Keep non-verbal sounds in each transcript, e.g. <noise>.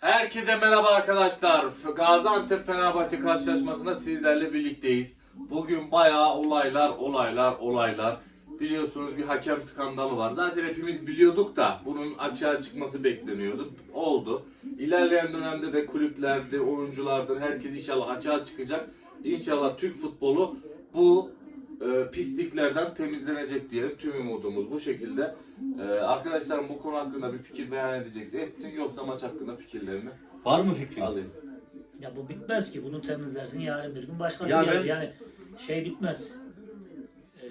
Herkese merhaba arkadaşlar. Gaziantep Fenerbahçe karşılaşmasında sizlerle birlikteyiz. Bugün bayağı olaylar, olaylar, olaylar. Biliyorsunuz bir hakem skandalı var. Zaten hepimiz biliyorduk da bunun açığa çıkması bekleniyordu. Oldu. İlerleyen dönemde de kulüplerdir, oyunculardır, herkes inşallah açığa çıkacak. İnşallah Türk futbolu bu e, pisliklerden temizlenecek diye tüm umudumuz bu şekilde. E, arkadaşlarım bu konu hakkında bir fikir beyan edecekse etsin yoksa maç hakkında fikirlerini Var mı fikrin? alayım. Ya bu bitmez ki. Bunu temizlersin yarın bir gün başkası Ya gelir. ben- Yani şey bitmez. Ee,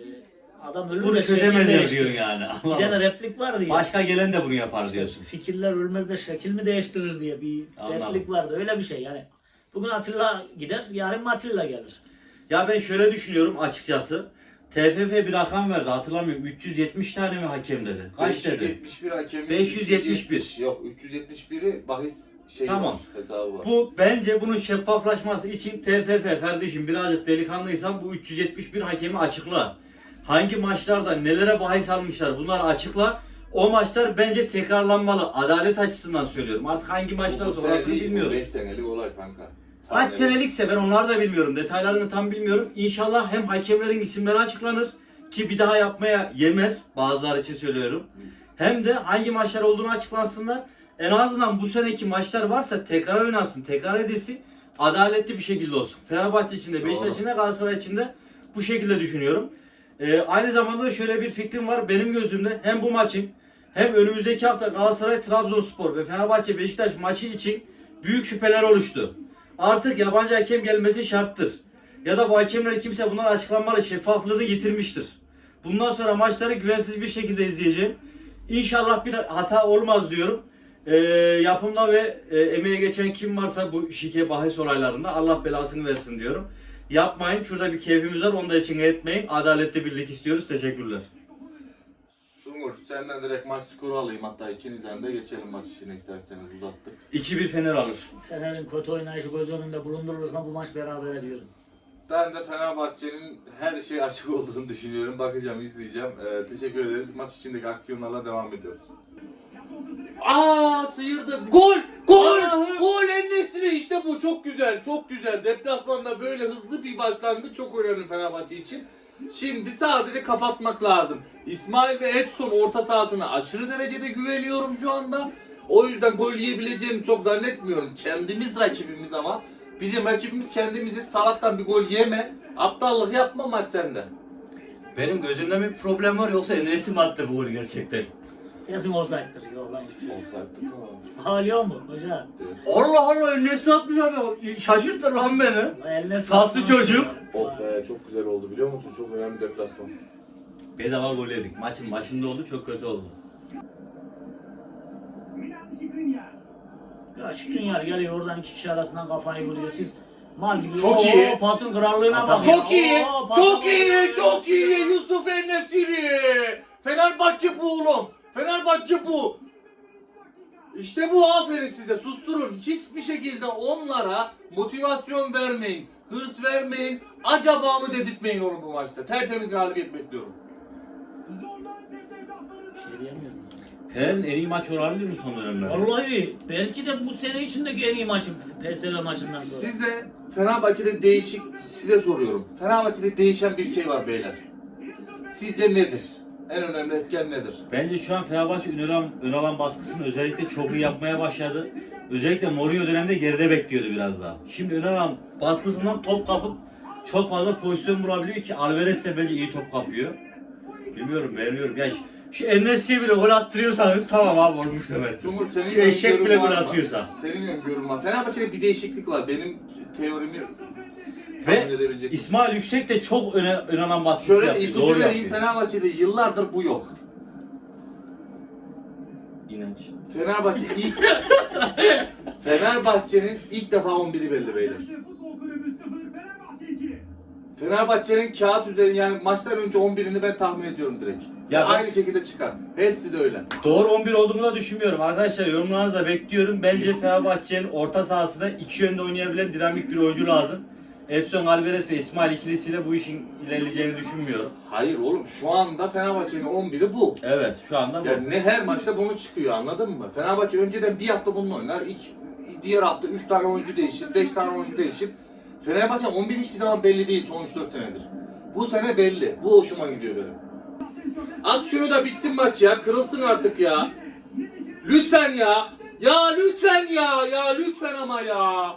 adam ölür Bunu de şekil çözemezler değiştirir. diyorsun yani. Bir Allah tane Allah. replik vardı ya. Başka gelen de bunu yapar diyorsun. Fikirler ölmez de şekil mi değiştirir diye bir Anladım. replik vardı. Öyle bir şey yani. Bugün Atilla gider, yarın Atilla gelir. Ya ben şöyle düşünüyorum açıkçası. TFF bir rakam verdi hatırlamıyorum. 370 tane mi hakem dedi? Kaç dedi? 571 hakemin 571. 370 Yok 371'i bahis şey Tamam. var, hesabı var. Bu bence bunun şeffaflaşması için TFF kardeşim birazcık delikanlıysan bu 371 hakemi açıkla. Hangi maçlarda nelere bahis almışlar bunları açıkla. O maçlar bence tekrarlanmalı. Adalet açısından söylüyorum. Artık hangi maçlar sonrasını bilmiyoruz. 5 senelik olay kanka. Kaç senelikse ben onları da bilmiyorum. Detaylarını tam bilmiyorum. İnşallah hem hakemlerin isimleri açıklanır ki bir daha yapmaya yemez. Bazıları için söylüyorum. Hem de hangi maçlar olduğunu açıklansınlar. En azından bu seneki maçlar varsa tekrar oynansın, tekrar edilsin. Adaletli bir şekilde olsun. Fenerbahçe için de, Beşiktaş için de, Galatasaray için de bu şekilde düşünüyorum. Ee, aynı zamanda da şöyle bir fikrim var. Benim gözümde hem bu maçın hem önümüzdeki hafta Galatasaray, Trabzonspor ve Fenerbahçe, Beşiktaş maçı için büyük şüpheler oluştu. Artık yabancı hakem gelmesi şarttır. Ya da bu hakemler kimse bunlar açıklanmalı şeffaflığını yitirmiştir. Bundan sonra maçları güvensiz bir şekilde izleyeceğim. İnşallah bir hata olmaz diyorum. Ee, yapımda ve e, emeğe geçen kim varsa bu şike bahis olaylarında Allah belasını versin diyorum. Yapmayın. Şurada bir keyfimiz var. Onu da içine etmeyin. Adaletli birlik istiyoruz. Teşekkürler. Sungur senden direkt maç skoru alayım hatta ikinizden de geçelim maç işine isterseniz uzattık. 2-1 Fener alır. Fener'in kötü oynayışı göz önünde bulundurulursa bu maç beraber ediyorum. Ben de Fenerbahçe'nin her şey açık olduğunu düşünüyorum. Bakacağım, izleyeceğim. Ee, teşekkür ederiz. Maç içindeki aksiyonlarla devam ediyoruz. Aa sıyırdı. Gol! Gol! Gol Enes'li işte bu. Çok güzel, çok güzel. Deplasmanda böyle hızlı bir başlangıç çok önemli Fenerbahçe için. Şimdi sadece kapatmak lazım. İsmail ve Edson orta sahasına aşırı derecede güveniyorum şu anda. O yüzden gol yiyebileceğimi çok zannetmiyorum. Kendimiz rakibimiz ama. Bizim rakibimiz kendimizi salaktan bir gol yeme. Aptallık yapma maç sende. Benim gözümde bir problem var yoksa Enes'i mi attı bu golü gerçekten? Kesin olsaktır. Yok lan hiçbir şey. Offside'dı mı? Ağlıyor mu hoca? Allah Allah Enes'i atmış abi. Şaşırttı lan beni. Eline Kaslı sağlık. çocuk. Oh be çok güzel oldu biliyor musun? Çok önemli deplasman. Bedava gol yedik. Maçın başında oldu çok kötü oldu. Milan Skriniar. Ya Şikrinyar geliyor oradan iki kişi arasından kafayı vuruyor. Siz mal gibi. Çok Oo, iyi. Pasın krallığına bak. Çok iyi, Oo, pasın çok iyi, krallığına çok iyi Yusuf Enesiri. Fenerbahçe bu. İşte bu aferin size susturun. Hiçbir şekilde onlara motivasyon vermeyin. Hırs vermeyin. Acaba mı dedirtmeyin onu bu maçta. Tertemiz galibiyet bekliyorum. Şey diyemiyorum. Fener'in en iyi maç olabilir mi son dönemlerde? Vallahi belki de bu sene içindeki en iyi maçım PSV maçından sonra. Size Fenerbahçe'de değişik size soruyorum. Fenerbahçe'de değişen bir şey var beyler. Sizce nedir? En önemli etken nedir? Bence şu an Fenerbahçe Ünalan, Ünalan baskısını özellikle çok iyi yapmaya başladı. Özellikle Mourinho döneminde geride bekliyordu biraz daha. Şimdi Ünalan baskısından top kapıp çok fazla pozisyon bulabiliyor ki Alvarez de bence iyi top kapıyor. Bilmiyorum beğeniyorum. Ya şu, Enes'iye bile gol attırıyorsanız tamam abi olmuş demek. Sungur senin Şu eşek bile gol atıyorsa. Senin öngörün var. Fenerbahçe'de bir değişiklik var. Benim teorimi Ve edebilecek. İsmail Yüksek de çok öne, Ünalan baskısı Şöyle yapıyor. ipucu Doğru vereyim. Fenerbahçe'de yıllardır bu yok. İnanç. Fenerbahçe <laughs> ilk Fenerbahçe'nin ilk defa 11'i belli beyler. Futbol Kulübü 0 Fenerbahçe 2. Fenerbahçe'nin kağıt üzerinde yani maçtan önce 11'ini ben tahmin ediyorum direkt. Ya Ya ben- aynı şekilde çıkar. Hepsi de öyle. Doğru 11 olduğumu da düşünmüyorum. Arkadaşlar yorumlarınızı da bekliyorum. Bence Fenerbahçe'nin orta sahasında iki yönde oynayabilen dinamik bir oyuncu lazım. Edson Alvarez ve İsmail ikilisiyle bu işin ilerleyeceğini düşünmüyorum. Hayır oğlum şu anda Fenerbahçe'nin 11'i bu. Evet şu anda bu. Yani ne her maçta bunu çıkıyor anladın mı? Fenerbahçe önceden bir hafta bununla oynar. İlk, diğer hafta 3 tane oyuncu değişir, 5 tane oyuncu değişir. Fenerbahçe 11 hiçbir zaman belli değil son 3-4 senedir. Bu sene belli. Bu hoşuma gidiyor benim. At şunu da bitsin maç ya. Kırılsın artık ya. Lütfen ya. Ya lütfen ya. Ya lütfen ama ya.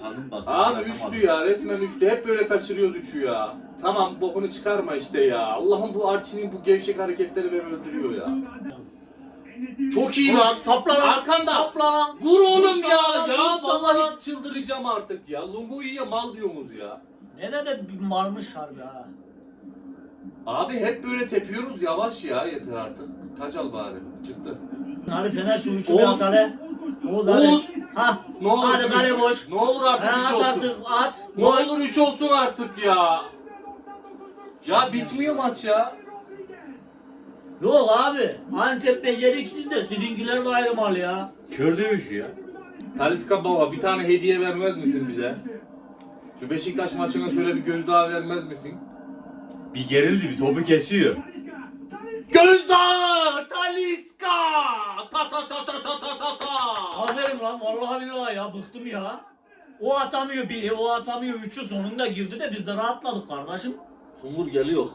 Sandım bak. Abi üçlü ya. Resmen üçlü. Hep böyle kaçırıyoruz üçü ya. Tamam bokunu çıkarma işte ya. Allah'ım bu Arçin'in bu gevşek hareketleri beni öldürüyor ya. Çok iyi lan. Sapla lan. Arkanda. Sapla lan. Vur oğlum ya. lan, Ya lan. vallahi çıldıracağım artık ya. Lungu'ya mal diyorsunuz ya. Ne de bir malmış harbi ha. Abi hep böyle tepiyoruz yavaş ya yeter artık. Taç al bari. Çıktı. Hadi Fener şu üçü bir at Oğuz hadi. Oğuz. Ha. Ne olur Hadi şu kale üç- boş. Ne olur artık Ha, 3 at olsun. artık at. Ne Gol. olur 3 olsun artık ya. Ya bitmiyor maç ya. Yok abi. Antep beceriksiz de sizinkiler de ayrı mal ya. Kör dövüşü ya. Talisca baba bir tane hediye vermez misin bize? Şu Beşiktaş maçına şöyle bir gözdağı vermez misin? Bir gerildi bir topu kesiyor. Gözdağı! Talisca! Ta ta ta ta ta ta ta ta! Aferin lan vallahi billahi ya bıktım ya. O atamıyor biri, o atamıyor üçü sonunda girdi de biz de rahatladık kardeşim. Sumur geliyor.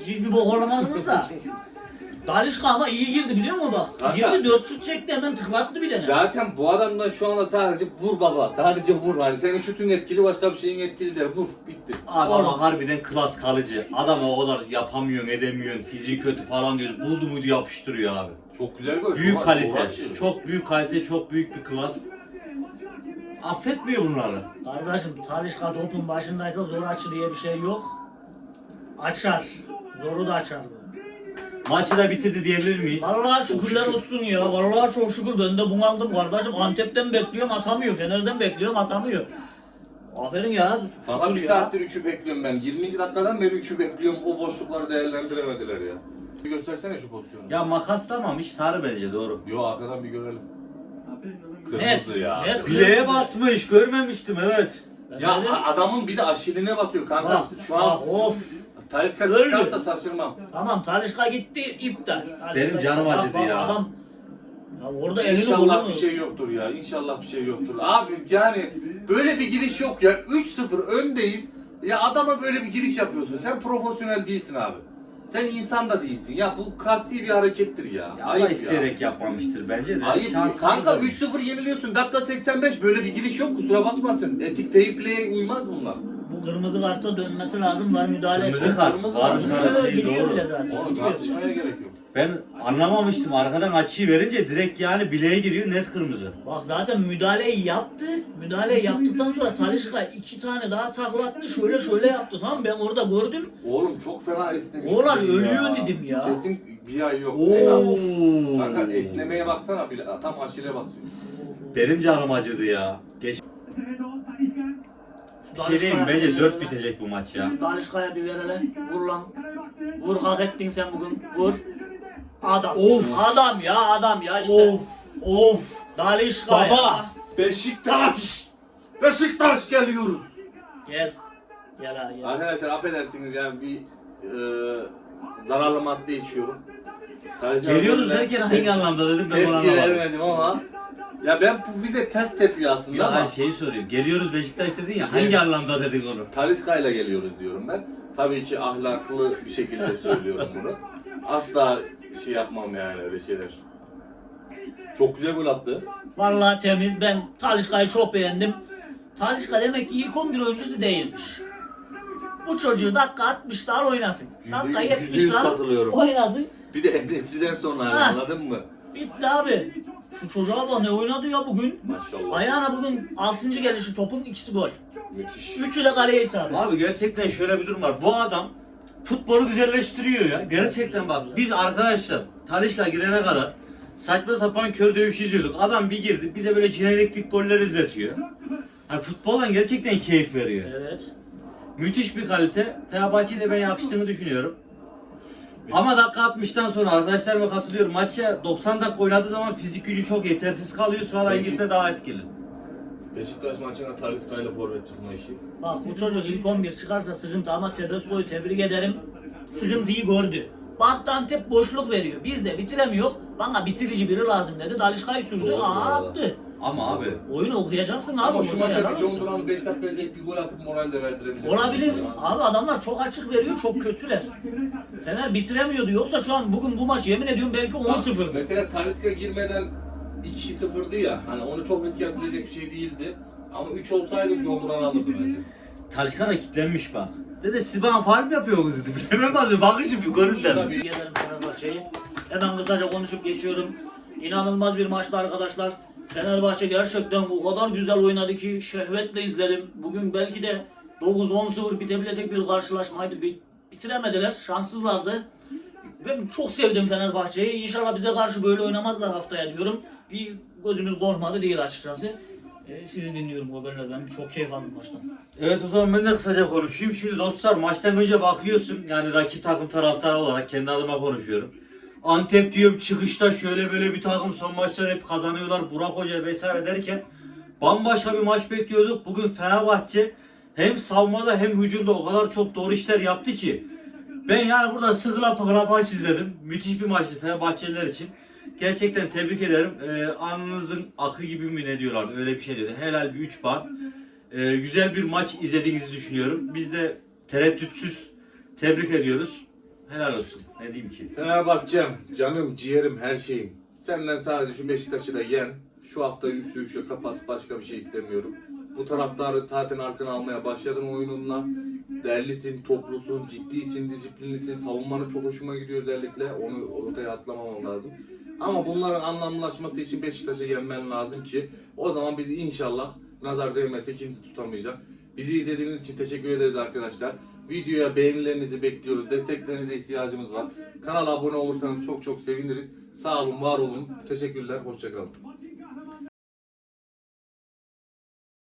Hiçbir bok olamadınız da. <laughs> Dalişka ama iyi girdi biliyor musun bak? Kanka. Girdi dört şut çekti hemen tıklattı bir tane. Zaten bu adam da şu anda sadece vur baba. Sadece vur. Hani senin şutun etkili başka bir şeyin etkili değil. Vur. Bitti. Adama harbiden klas kalıcı. Adam o kadar yapamıyorsun, edemiyorsun, fiziği kötü falan diyoruz. Buldu muydu yapıştırıyor abi. Çok güzel gol. Büyük kalite, çok- çok büyük kalite, çok büyük bir klas. Affetmiyor bunları. Kardeşim Talişka topun başındaysa zor açı diye bir şey yok. Açar. Zoru da açar bu. Maçı da bitirdi diyebilir miyiz? Vallahi şükürler olsun ya. Vallahi çok şükür ben de bunaldım kardeşim. Antep'ten bekliyorum atamıyor. Fener'den bekliyorum atamıyor. Aferin ya. Şükür bir saattir 3'ü bekliyorum ben. 20. dakikadan beri 3'ü bekliyorum. O boşlukları değerlendiremediler ya. Bir göstersene şu pozisyonu. Ya makaslamamış sarı bence doğru. Yo arkadan bir görelim. Net. Kırmızı ya. Net. Bileğe basmış görmemiştim evet. Ben Ya dedim, a- adamın bir de aşiline basıyor kanka. Bak, şu an bak, of. Talisca çıkarsa şaşırmam. Tamam Talişka gitti iptal. Talisca Benim canım. Bak, acıdı bak, ya. Adam, ya orada elini İnşallah bir şey yoktur ya. İnşallah bir şey yoktur. Abi yani böyle bir giriş yok ya. 3-0 öndeyiz. Ya adama böyle bir giriş yapıyorsun. Sen profesyonel değilsin abi. Sen insan da değilsin. Ya bu kasti bir harekettir ya. Ya Ayıp Allah isteyerek ya. yapmamıştır bence de. Ayıp. Şanssızlık Kanka olmuş. 3-0 yeniliyorsun. Dakika 85 böyle bir giriş yok. Kusura bakmasın. Etik fair play'e uymaz bunlar. Bu kırmızı karta dönmesi lazım. Var müdahale Kırmızı etsin. kart. Kırmızı Var kart. müdahale değil, Gidiyor doğru. bile zaten. Oğlum Gidiyor. tartışmaya gerek yok. Ben anlamamıştım. Arkadan açıyı verince direkt yani bileğe giriyor net kırmızı. Bak zaten müdahaleyi yaptı. Müdahaleyi yaptıktan sonra Talişka iki tane daha taklattı. Şöyle şöyle yaptı tamam? Ben orada gördüm. Oğlum çok fena esnemiş. Oğlan dedim ölüyor dedim ya. Kesin bir ay yok. En az. Kanka esnemeye baksana bile tam aşile basıyor. Benim canım acıdı ya. Geç Sevedon, Talisca. Bir şey diyeyim bence 4 bitecek bu maç ya. Talişka'ya bir ver hele. Vur lan. Vur hak ettin sen bugün. Vur. Adam. Of. Adam ya adam ya işte. Of of. Talişka Baba. Beşiktaş! Beşiktaş geliyoruz. Gel. Gel ha gel. Arkadaşlar affedersiniz yani bir e, zararlı madde içiyorum. Geliyoruz derken hangi anlamda dedim ben bunu Tepki anlamadım. vermedim ama ya ben bu bize ters tepiyor aslında Ya ama hayır şeyi sorayım. Geliyoruz Beşiktaş dedin ya hangi anlamda dedin onu? Talisca ile geliyoruz diyorum ben. Tabii ki ahlaklı bir şekilde söylüyorum bunu. Asla şey yapmam yani öyle şeyler. Çok güzel gol attı. Vallahi temiz. Ben Talişka'yı çok beğendim. Talişka demek ki ilk 11 oyuncusu değilmiş. Bu çocuğu dakika 60 daha oynasın. Yüzde Dakika yüz, 70 yüzde yüz daha katılıyorum. oynasın. Bir de Emre'siden sonra Ha. anladın mı? Bitti abi. Şu çocuğa bak ne oynadı ya bugün. Maşallah. Ayağına bugün 6. gelişi topun ikisi gol. Müthiş. Üçü de kaleye isabet. Abi gerçekten şöyle bir durum var. Bu adam futbolu güzelleştiriyor ya. Gerçekten bak biz arkadaşlar Talişka girene kadar saçma sapan kör dövüş izliyorduk. Adam bir girdi bize böyle jeneriklik goller izletiyor. Hani futboldan gerçekten keyif veriyor. Evet. Müthiş bir kalite. Fenerbahçe'yi de ben yakıştığını düşünüyorum. Ama dakika 60'tan sonra arkadaşlarıma katılıyorum. Maça 90 dakika oynadığı zaman fizik gücü çok yetersiz kalıyor. Sonra Peki. girdiğinde daha etkili. Beşiktaş maçına Talisca ile forvet çıkma işi. Bak bu çocuk ilk 11 çıkarsa sıkıntı ama Tedesco'yu tebrik ederim. Sıkıntıyı gördü. Baktı Antep boşluk veriyor. Biz de bitiremiyor. Bana bitirici biri lazım dedi. Dalişka'yı sürdü. Doğru, Aa doğru. attı. Ama abi Oyunu okuyacaksın abi. Ama şu Hoca maça bir John. Duran 5 dakika izleyip bir gol atıp moral de verdirebilir. Olabilir. Abi adamlar çok açık veriyor. Çok kötüler. Fener bitiremiyordu. Yoksa şu an bugün bu maç yemin ediyorum belki 10-0. Mesela Talisca girmeden 2-0'dı ya. Hani onu çok riske atabilecek bir şey değildi. Ama 3 olsaydı John Duran alırdı bence. Talişka da kitlenmiş bak. Dede siz bana faal mi yapıyorsunuz dedi. <laughs> Bilemem bazı bakın şimdi görün Şuna dedim. bir- Gelelim Fenerbahçe'yi. Hemen kısaca konuşup geçiyorum. İnanılmaz bir maçtı arkadaşlar. Fenerbahçe gerçekten o kadar güzel oynadı ki şehvetle izledim. Bugün belki de 9-10-0 bitebilecek bir karşılaşmaydı. Bi- Bitiremediler. Şanssızlardı. Ben çok sevdim Fenerbahçe'yi. İnşallah bize karşı böyle oynamazlar haftaya diyorum. Bir gözümüz korkmadı değil açıkçası. Ee, sizi dinliyorum haberler. Ben çok keyif aldım maçtan. Evet o zaman ben de kısaca konuşayım. Şimdi dostlar maçtan önce bakıyorsun yani rakip takım taraftarı olarak kendi adıma konuşuyorum. Antep diyorum çıkışta şöyle böyle bir takım son maçları hep kazanıyorlar. Burak Hoca vesaire derken bambaşka bir maç bekliyorduk. Bugün Fenerbahçe hem savunmada hem hücumda o kadar çok doğru işler yaptı ki. Ben yani burada sıkıla pıkıla maç izledim. Müthiş bir maçtı Fenerbahçeliler için. Gerçekten tebrik ederim. Ee, alnınızın akı gibi mi ne diyorlar öyle bir şey dedi. Helal bir 3 puan. Ee, güzel bir maç izlediğinizi düşünüyorum. Biz de tereddütsüz tebrik ediyoruz. Helal olsun. Ne diyeyim ki? Fenerbahçem, canım, ciğerim, her şeyim. Senden sadece şu Beşiktaş'ı da yen. Şu haftayı üçlü üçlü kapat. Başka bir şey istemiyorum. Bu taraftarı zaten arkana almaya başladın oyununla. Derlisin, toplusun, ciddisin, disiplinlisin. Savunmanı çok hoşuma gidiyor özellikle. Onu ortaya atlamamam lazım. Ama bunların anlamlaşması için Beşiktaş'ı yenmen lazım ki o zaman bizi inşallah nazar değmese kimse tutamayacak. Bizi izlediğiniz için teşekkür ederiz arkadaşlar. Videoya beğenilerinizi bekliyoruz. Desteklerinize ihtiyacımız var. Kanala abone olursanız çok çok seviniriz. Sağ olun, var olun. Teşekkürler, hoşçakalın.